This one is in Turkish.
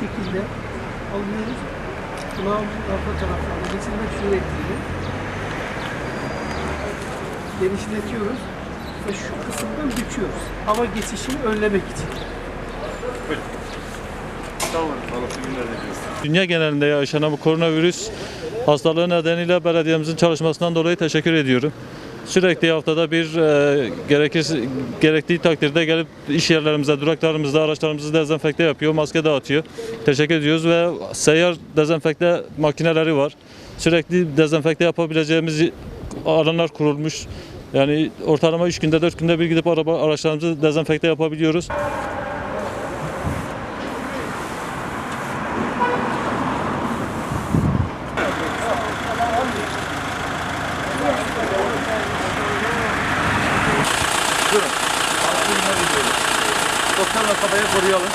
şekilde alıyoruz. Kulağımızın arka taraflarına getirmek suretiyle genişletiyoruz ve şu kısımdan büküyoruz. Hava geçişini önlemek için. Buyurun. Tamam. Dünya genelinde yaşanan bu koronavirüs hastalığı nedeniyle belediyemizin çalışmasından dolayı teşekkür ediyorum. Sürekli haftada bir e, gerekirse, gerektiği takdirde gelip iş yerlerimize, duraklarımızda araçlarımızı dezenfekte yapıyor, maske dağıtıyor. Teşekkür ediyoruz ve seyyar dezenfekte makineleri var. Sürekli dezenfekte yapabileceğimiz alanlar kurulmuş. Yani ortalama 3 günde 4 günde bir gidip araba araçlarımızı dezenfekte yapabiliyoruz. Sosyal mesafeyi koruyalım.